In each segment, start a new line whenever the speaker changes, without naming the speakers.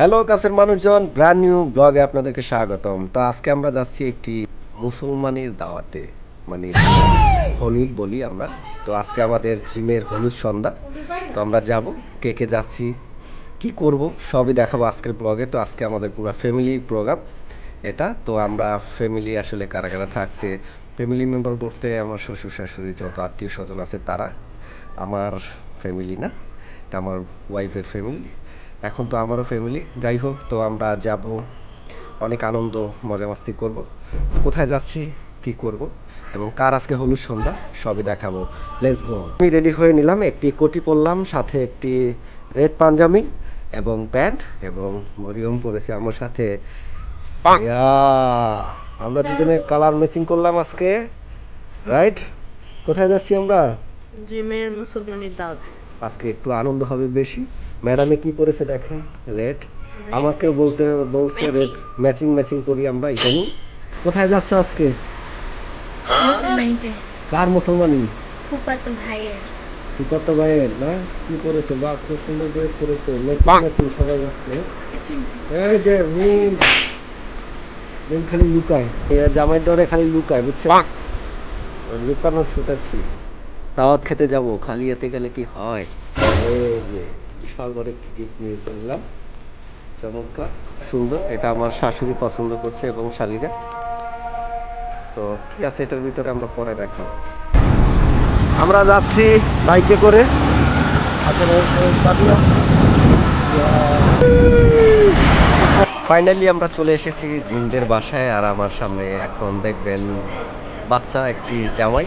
Hello কাছের মানুষজন brand new ব্লগে আপনাদেরকে স্বাগতম। তো আজকে আমরা যাচ্ছি একটি মুসলমানের দাওয়াতে মানে হলুদ বলি আমরা। তো আজকে আমাদের জিমের হলুদ সন্ধ্যা। তো আমরা যাব, কে কে যাচ্ছি, কি করব, সবই দেখাবো আজকের ব্লগে তো আজকে আমাদের পুরো ফ্যামিলি প্রোগ্রাম এটা। তো আমরা ফ্যামিলি আসলে কারা কারা থাকছে ফ্যামিলি মেম্বার বলতে আমার শ্বশুর শাশুড়ি যত আত্মীয় স্বজন আছে তারা। আমার ফ্যামিলি না, এটা আমার ওয়াইফের ফ্যামিলি এখন তো আমারও ফ্যামিলি যাই হোক তো আমরা যাব। অনেক আনন্দ মজা মাস্তি করব। কোথায় যাচ্ছি কি করব এবং কার আজকে হলুদ সন্ধ্যা সবই দেখাবো। লেটস গো আমি রেডি হয়ে নিলাম একটি কোটি পরলাম সাথে একটি রেড পাঞ্জাবি এবং প্যান্ট এবং মরিয়ম পরেছে আমার সাথে। আমরা দুজনে কালার ম্যাচিং করলাম আজকে রাইট কোথায় যাচ্ছি আমরা?
জিমের মুসলমানের দাওয়াত
আজকে একটু আনন্দ হবে বেশি। ম্যাডামে কি করেছে দেখেন রেড। আমাকে বলতে বলছে রেড। ম্যাচিং ম্যাচিং করি আমরা এখানে কোথায় যাচ্ছ আজকে? কার মুসলমানি?
ফুফাতো ভাইয়ের।
কত ভাইয়ের না? কি করেছে? বা খুব সুন্দর ড্রেস করেছে। ম্যাচিং ম্যাচিং সবাই যাচ্ছে এই যে মিম। মিম খালি লুকায়। জামাই ডরে খালি লুকায় বুঝছে? লুকানো ছুটাচ্ছি দাওয়াত খেতে যাব খালি এতে গেলে কি হয়? বিশাল গিফট নিয়ে ফেললাম চমৎকার। সুন্দর এটা আমার শাশুড়ি পছন্দ করছে এবং শালিরা তো ঠিক আছে এটার ভিতরে আমরা পরে দেখাবো। আমরা যাচ্ছি বাইকে করে। ফাইনালি আমরা চলে এসেছি জিমদের বাসায় আর আমার সামনে এখন দেখবেন বাচ্চা একটি জামাই।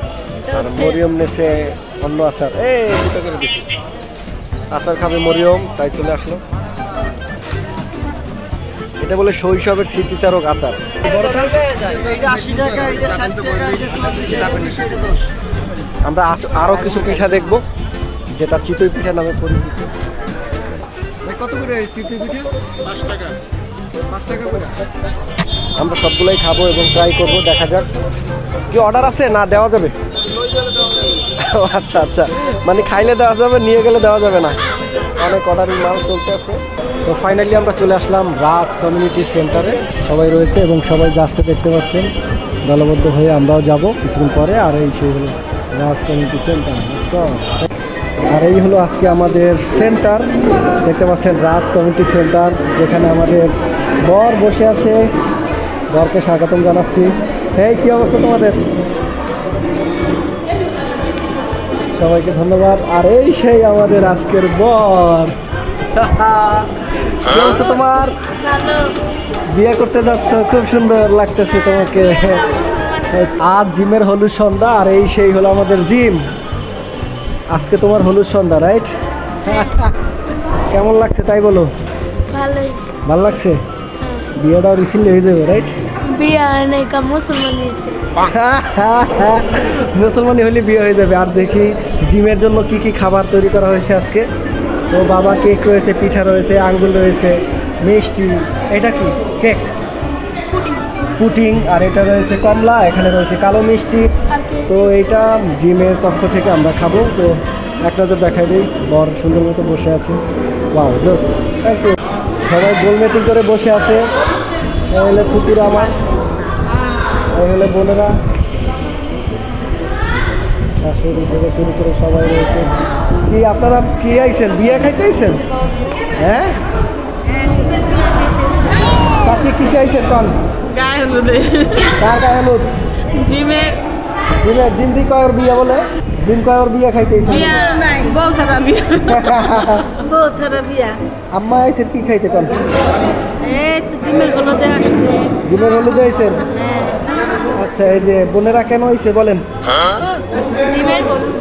আর মরিয়ম নেছে অন্য আচার। এই দুটো করে দিছি। আচার খাবে মরিয়ম তাই চলে আসলো। এটা বলে শৈশবের স্মৃতিচারক আচার। আমরা আস- আরও কিছু পিঠা দেখব যেটা চিতই পিঠা নামে পরিচিত। কত করে চিতই পিঠা? পাঁচ টাকা। পাঁচ টাকা করে? আমরা সবগুলোই খাব এবং ট্রাই করব দেখা যাক। কি অর্ডার আছে? না দেওয়া যাবে? আচ্ছা আচ্ছা। মানে খাইলে দেওয়া যাবে, নিয়ে গেলে দেওয়া যাবে না। অনেক অর্ডারের মাল চলতে আছে। তো ফাইনালি আমরা চলে আসলাম রাস কমিউনিটি সেন্টারে সবাই রয়েছে এবং সবাই যাচ্ছে, দেখতে পাচ্ছেন। দলবদ্ধ হয়ে আমরাও যাব কিছুক্ষণ পরে। আর এই সেই হলো রাস কমিউনিটি সেন্টার আর এই হলো আজকে আমাদের সেন্টার দেখতে পাচ্ছেন রাজ কমিউনিটি সেন্টার যেখানে আমাদের বর বসে আছে। বরকে স্বাগতম জানাচ্ছি। এই কি অবস্থা তোমাদের? সবাইকে ধন্যবাদ। আর এই সেই আমাদের আজকের বর। তোমার? বিয়ে করতে যাচ্ছ খুব সুন্দর লাগতেছে তোমাকে। আজ জিমের হলুদ সন্ধ্যা আর এই সেই হলো আমাদের জিম। আজকে তোমার হলুদ সন্ধ্যা রাইট? কেমন লাগছে তাই বলো? ভালো লাগছে? বিয়েটাও রিসিল হয়ে যাবে রাইট?
বিয়া মুসলমান হয়েছে।
মুসলমানি হলে বিয়ে হয়ে যাবে। আর দেখি জিমের জন্য কি কি খাবার তৈরি করা হয়েছে আজকে। তো বাবা কেক রয়েছে পিঠা রয়েছে আঙ্গুল রয়েছে মিষ্টি। এটা কি? কেক? পুটিং। আর এটা রয়েছে কমলা এখানে রয়েছে কালো মিষ্টি। তো এটা জিমের পক্ষ থেকে আমরা খাব। তো এক নজর দেখাই দিই। বর সুন্দর মতো বসে আছে। ওয়াও জোস থ্যাংক ইউ সবাই গোল মিটিং করে বসে আছে। পুকুর আমার। এই হলে বোনেরা শাশুড়ি থেকে শুরু করে সবাই রয়েছে। কি আপনারা কি আইছেন? বিয়ে খাইতে আইছেন? হ্যাঁ? চাচি কিসে আইছেন কন?
গায়ে হলুদে।
কার গায়ে হলুদ?
জিমে।
জিমের জিন্দি কয়র বিয়ে বলে? জিম কয়র বিয়ে খাইতে আইছেন?
বিয়া বউ ছাড়া বিয়া। বউ ছাড়া বিয়া।
আম্মা আইছেন কি খাইতে কন?
এই তো জিমের হলুদে আসছে।
জিমের হলুদ আইছেন? আচ্ছা এই যে বোনেরা কেন আইছে বলেন?
জিমের হলুদ।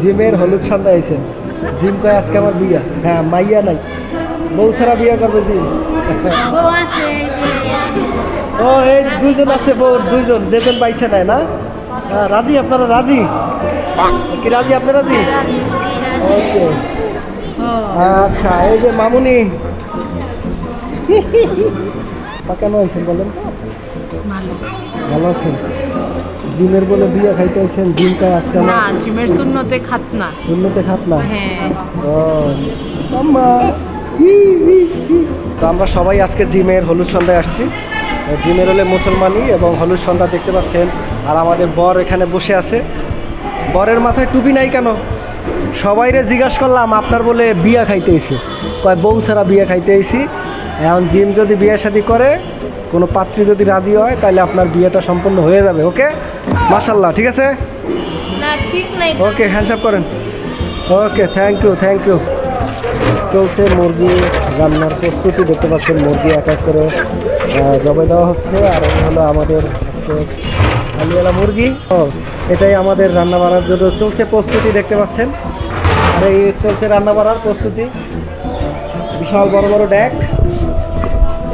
জিমের হলুদ সন্ধ্যা আইছেন জিম কয় আজকে আমার বিয়া। হ্যাঁ মাইয়া নাই। বউ ছাড়া বিয়ে করবে জিম। ও এই দুইজন আছে বউ দুইজন। যেজন পাইছে নাই না? হ্যাঁ, রাজি? আপনারা রাজি? কি রাজি? আপনি রাজি? ওকে। আচ্ছা এই যে মামুনি। তা কেন আইছেন বলেন তো?
ভালো।
ভালো আছেন? জিমের বলে বিয়ে খাইতে আইছেন জিম খাই আজকে
না? জিমের শূন্যতে খাত না।
শূন্যতে খাত না?
হ্যাঁ।
ও আম্মা। তো আমরা সবাই আজকে জিমের হলুদ সন্ধ্যায় আসছি। জিমের হলে মুসলমানি এবং হলুদ সন্ধ্যা দেখতে পাচ্ছেন। আর আমাদের বর এখানে বসে আছে। বরের মাথায় টুপি নাই কেন? সবাইরে জিজ্ঞাসা করলাম আপনার বলে বিয়া খাইতে এসে কয় বউ ছাড়া বিয়া খাইতে এসি এখন জিম যদি বিয়ে শাদি করে কোনো পাত্রী যদি রাজি হয় তাহলে আপনার বিয়েটা সম্পূর্ণ হয়ে যাবে ওকে? মাশাল্লাহ ঠিক আছে? ওকে হ্যান্ডসাপ করেন। Okay thank you thank you চলছে মুরগি রান্নার প্রস্তুতি দেখতে পাচ্ছেন মুরগি এক এক করে জবাই দেওয়া হচ্ছে। আর হলো আমাদের আলিয়ালা মুরগি। ও এটাই আমাদের রান্না বাড়ার জন্য চলছে প্রস্তুতি দেখতে পাচ্ছেন। আর এই চলছে রান্না বাড়ার প্রস্তুতি। বিশাল বড় বড় ড্যাক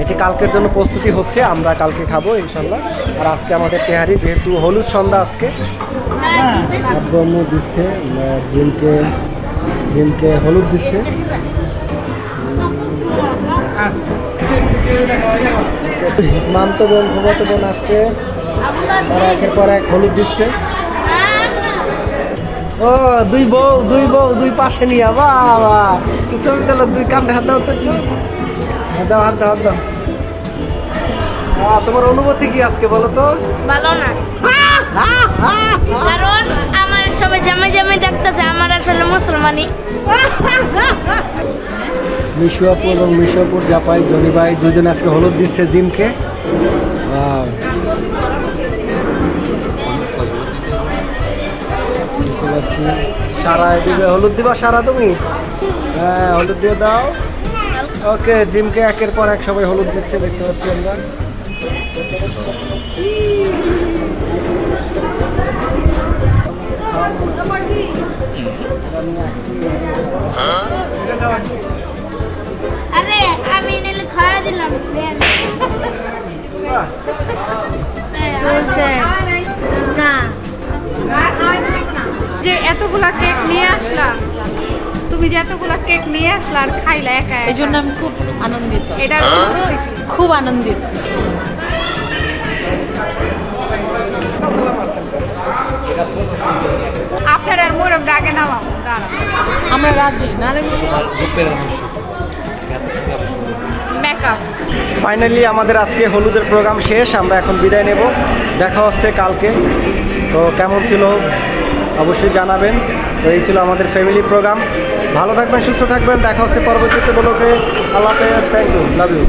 এটি কালকের জন্য প্রস্তুতি হচ্ছে আমরা কালকে খাব ইনশাল্লাহ আর আজকে আমাদের তেহারি যেহেতু হলুদ সন্ধ্যা আজকে। আব্বু দিচ্ছে জিমকে জিমকে হলুদ দিচ্ছে। মামতো বোন ফুফাতো বোন আসছে। তারা একের পর এক হলুদ দিচ্ছে। ও দুই বউ দুই বউ দুই পাশে নিয়ে বাবা। ছবি তোলো দুই কান্দে হাত হাত দাও হাত দাও হাত দাও। তোমার অনুভূতি কি আজকে বলো তো?
ভালো না। কারণ আমার সবাই জামাই জামাই দেখতেছে আমার আসলে মুসলমানি
মিশুয়াপুর এবং মিশুয়াপুর জাপাই জনি ভাই দুজন আজকে হলুদ দিচ্ছে জিমকে। সারা দিবে হলুদ দিবা সারা তুমি? হ্যাঁ হলুদ দিয়ে দাও। ওকে জিমকে একের পর এক সবাই হলুদ দিচ্ছে দেখতে পাচ্ছি আমরা।
আরে আমি নিলে খাওয়া দিলাম না।
যে এতগুলা কেক নিয়ে আসলা তুমি যে এতগুলা কেক নিয়ে আসলে আর খাইলা একা
এই জন্য আমি খুব আনন্দিত।
এটা
খুব আনন্দিত।
আপনার আর মোরম ডাকে দাঁড়া
আমরা রাজি না
মেকআপ
ফাইনালি আমাদের আজকে হলুদের প্রোগ্রাম শেষ আমরা এখন বিদায় নেব। দেখা হচ্ছে কালকে। তো কেমন ছিল অবশ্যই জানাবেন। তো এই ছিল আমাদের ফ্যামিলি প্রোগ্রাম ভালো থাকবেন, সুস্থ থাকবেন। দেখা হচ্ছে পরবর্তীতে বলোকে আল্লাহ হাফেজ। Thank you love you